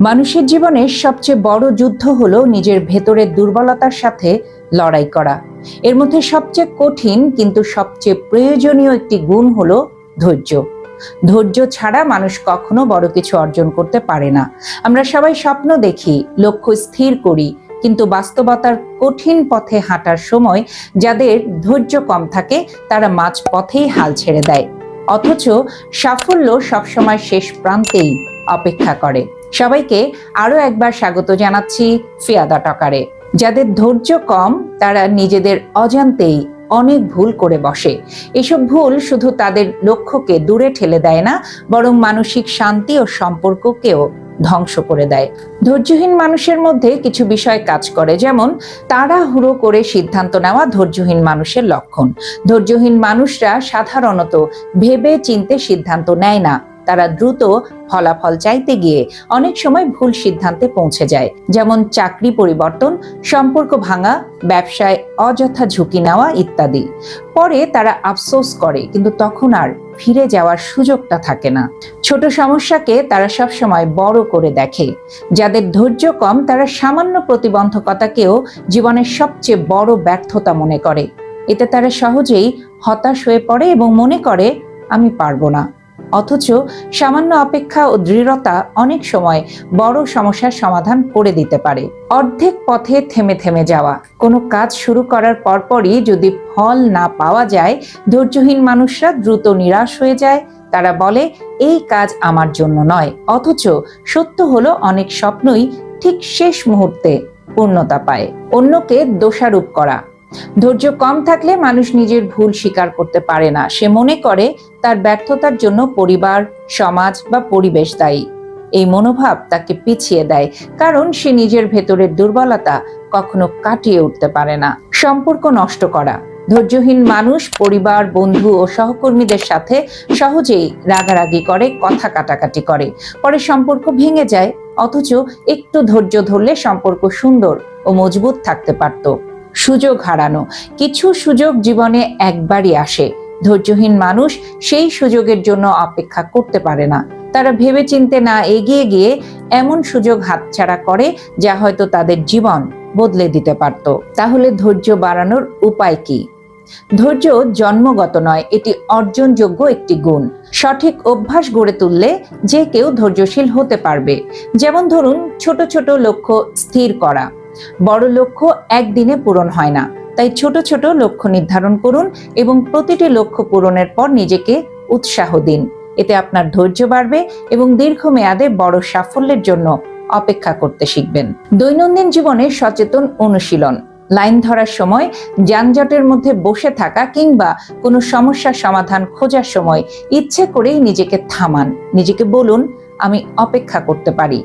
মানুষের জীবনের সবচেয়ে বড় যুদ্ধ হলো নিজের ভেতরের দুর্বলতার সাথে লড়াই করা। এর মধ্যে সবচেয়ে কঠিন কিন্তু সবচেয়ে প্রয়োজনীয় একটি গুণ হলো ধৈর্য। ধৈর্য ছাড়া মানুষ কখনো বড় কিছু অর্জন করতে পারে না। আমরা সবাই স্বপ্ন দেখি, লক্ষ্য স্থির করি, কিন্তু বাস্তবতার কঠিন পথে হাঁটার সময় যাদের ধৈর্য কম থাকে, তারা মাঝ পথেই হাল ছেড়ে দেয়। অথচ সাফল্য সবসময় শেষ প্রান্তেই অপেক্ষা করে। সবাইকে আরও একবার স্বাগত জানাচ্ছি ফিয়াদা টকারে। যাদের ধৈর্য কম, তারা নিজেদের অজান্তেই অনেক ভুল করে বসে। এসব ভুল শুধু তাদের লক্ষ্যকে দূরে ঠেলে দেয় না, বরং মানসিক শান্তি ও সম্পর্ককেও ধ্বংস করে দেয়। ধৈর্যহীন মানুষের মধ্যে কিছু বিষয় কাজ করে, যেমন তাড়াহুড়ো করে সিদ্ধান্ত নেওয়া ধৈর্যহীন মানুষের লক্ষণ। ধৈর্যহীন মানুষরা সাধারণত ভেবে চিনতে সিদ্ধান্ত নেয় না। তারা দ্রুত ফলাফল চাইতে গিয়ে অনেক সময় ভুল সিদ্ধান্তে পৌঁছে যায়। যেমন চাকরি পরিবর্তন, সম্পর্ক ভাঙা, ব্যবসায় অযথা ঝুঁকি নেওয়া ইত্যাদি। পরে তারা আফসোস করে, কিন্তু তখন আর ফিরে যাওয়ার সুযোগটা থাকে না। ছোট সমস্যাকে তারা সব সময় বড় করে দেখে। যাদের ধৈর্য কম, তারা সামান্য প্রতিবন্ধকতাকেও জীবনের সবচেয়ে বড় ব্যর্থতা মনে করে। এতে তারা সহজেই হতাশ হয়ে পড়ে এবং মনে করে, আমি পারব না। অথচ সামান্য অপেক্ষা ও দৃঢ়তা অনেক সময় বড় সমস্যার সমাধান করে দিতে পারে। অর্ধেক পথে থেমে থেমে যাওয়া। কোনো কাজ শুরু করার পরপরই যদি ফল না পাওয়া যায়, ধৈর্যহীন মানুষরা দ্রুত নিরাশ হয়ে যায়। তারা বলে, এই কাজ আমার জন্য নয়। অথচ সত্য হলো, অনেক স্বপ্নই ঠিক শেষ মুহূর্তে পূর্ণতা পায়। অন্যকে দোষারোপ করা। ধৈর্য কম থাকলে মানুষ নিজের ভুল স্বীকার করতে পারে না। সে মনে করে তার ব্যর্থতার জন্য পরিবার, সমাজ বা পরিবেশ দায়ী। এই মনোভাব তাকে পিছিয়ে দেয়, কারণ সে নিজের ভেতরের দুর্বলতা কখনো কাটিয়ে উঠতে পারে না। সম্পর্ক নষ্ট করা। ধৈর্যহীন মানুষ পরিবার, বন্ধু ও সহকর্মীদের সাথে সহজেই রাগারাগি করে, কথা কাটাকাটি করে। পরে সম্পর্ক ভেঙে যায়, অথচ একটু ধৈর্য ধরলে সম্পর্ক সুন্দর ও মজবুত থাকতে পারত। সুযোগ হারানো। কিছু সুযোগ জীবনে একবারই আসে। ধৈর্যহীন মানুষ সেই সুযোগের জন্য অপেক্ষা করতে পারে না। তারা ভেবে চিনতে না এগিয়ে গিয়ে এমন সুযোগ হাতছাড়া করে যা হয়তো তাদের জীবন বদলে দিতে পারত। তাহলে ধৈর্য বাড়ানোর উপায় কি? ধৈর্য জন্মগত নয়, এটি অর্জনযোগ্য একটি গুণ। সঠিক অভ্যাস গড়ে তুললে যে কেউ ধৈর্যশীল হতে পারবে। যেমন ধরুন, ছোট ছোট লক্ষ্য স্থির করা। বড় লক্ষ্য একদিনে পূরণ হয় না। তাই ছোট ছোট লক্ষ্য নির্ধারণ করুন এবং প্রতিটি লক্ষ্য পূরণের পর নিজেকে উৎসাহ দিন। এতে আপনার ধৈর্য বাড়বে এবং দীর্ঘমেয়াদে বড় সাফল্যের জন্য অপেক্ষা করতে শিখবেন। দৈনন্দিন জীবনে সচেতন অনুশীলন, লাইন ধরার সময়, যানজটের মধ্যে বসে থাকা কিংবা কোনো সমস্যার সমাধান খোঁজার সময় ইচ্ছে করেই নিজেকে থামান। নিজেকে বলুন, আমি অপেক্ষা করতে পারি।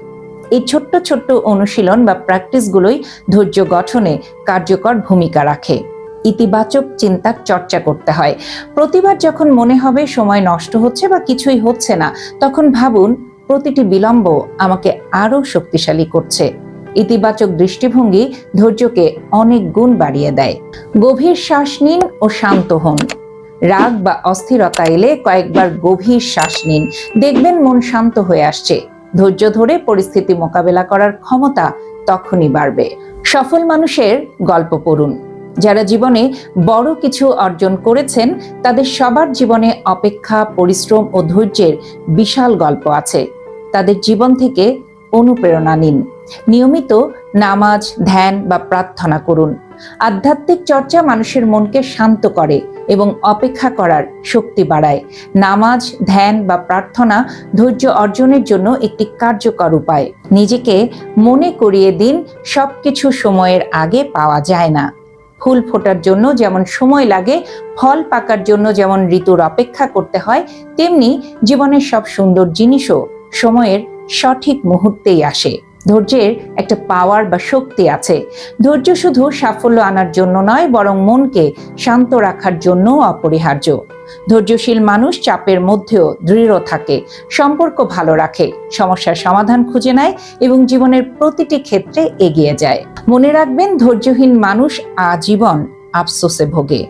এই ছোট্ট ছোট্ট অনুশীলন বা প্র্যাকটিসগুলোই ধৈর্য গঠনে কার্যকর ভূমিকা রাখে। ইতিবাচক চিন্তার চর্চা করতে হয়। প্রতিবার যখন মনে হবে সময় নষ্ট হচ্ছে বা কিছুই হচ্ছে না, তখন ভাবুন, প্রতিটি বিলম্ব আমাকে আরও শক্তিশালী করছে। ইতিবাচক দৃষ্টিভঙ্গি ধৈর্যকে অনেক গুণ বাড়িয়ে দেয়। গভীর শ্বাস নিন ও শান্ত হন। রাগ বা অস্থিরতা এলে কয়েকবার গভীর শ্বাস নিন। দেখবেন মন শান্ত হয়ে আসছে। ধৈর্য ধরে পরিস্থিতি মোকাবেলা করার ক্ষমতা তখনই বাড়বে। সফল মানুষের গল্প পড়ুন। যারা জীবনে বড় কিছু অর্জন করেছেন, তাদের সবার জীবনে অপেক্ষা, পরিশ্রম ও ধৈর্যের বিশাল গল্প আছে। তাদের জীবন থেকে অনুপ্রেরণা নিন। নিয়মিত নামাজ, ধ্যান বা প্রার্থনা করুন। আধ্যাত্মিক চর্চা মানুষের মনকে শান্ত করে। এবং অপেক্ষা করার শক্তি বাড়ায়। নামাজ, ধ্যান বা প্রার্থনা ধৈর্য অর্জনের জন্য একটি কার্যকর উপায়। নিজেকে মনে করিয়ে দিন, সবকিছু সময়ের আগে পাওয়া যায় না। ফুল ফোটার জন্য যেমন সময় লাগে, ফল পাকার জন্য যেমন ঋতুর অপেক্ষা করতে হয়, তেমনি জীবনের সব সুন্দর জিনিসও সময়ের সঠিক মুহূর্তেই আসে। ধৈর্যের একটা পাওয়ার বা শক্তি আছে। ধৈর্য শুধু সাফল্য আনার জন্য নয়, বরং মনকে শান্ত রাখার জন্য অপরিহার্য। ধৈর্যশীল মানুষ চাপের মধ্যেও দৃঢ় থাকে, সম্পর্ক ভালো রাখে, সমস্যার সমাধান খুঁজে নেয় এবং জীবনের প্রতিটি ক্ষেত্রে এগিয়ে যায়। মনে রাখবেন, ধৈর্যহীন মানুষ আজীবন আফসোসে ভোগে।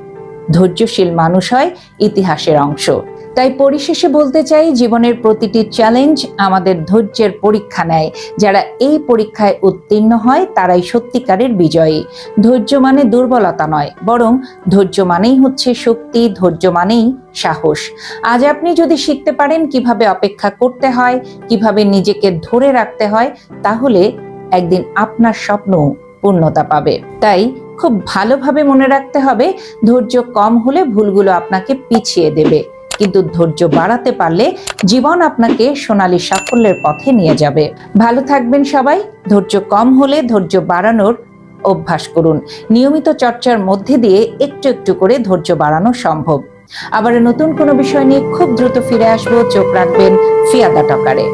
ধৈর্যশীল মানুষ হয় ইতিহাসের অংশ। তাই পরিশেষে বলতে চাই, জীবনের প্রতিটি চ্যালেঞ্জ আমাদের ধৈর্যের পরীক্ষা নেয়। যারা এই পরীক্ষায় উত্তীর্ণ হয়, তারাই সত্যিকারের বিজয়ী। ধৈর্য মানে দুর্বলতা নয়, বরং ধৈর্য মানেই হচ্ছে শক্তি, ধৈর্য মানেই সাহস। আজ আপনি যদি শিখতে পারেন কীভাবে অপেক্ষা করতে হয়, কীভাবে নিজেকে ধরে রাখতে হয়, তাহলে একদিন আপনার স্বপ্ন পূর্ণতা পাবে। তাই খুব ভালোভাবে মনে রাখতে হবে, ধৈর্য কম হলে ভুলগুলো আপনাকে পিছিয়ে দেবে। কিন্তু ধৈর্য বাড়াতে পারলে জীবন আপনাকে সোনালী সাফল্যের পথে নিয়ে যাবে। ভালো থাকবেন সবাই। ধৈর্য কম হলে ধৈর্য বাড়ানোর অভ্যাস করুন। নিয়মিত চর্চার মধ্যে দিয়ে একটু একটু করে ধৈর্য বাড়ানো সম্ভব। আবার নতুন কোনো বিষয় নিয়ে খুব দ্রুত ফিরে আসব। চোখ রাখবেন ফিয়াদা টকারে।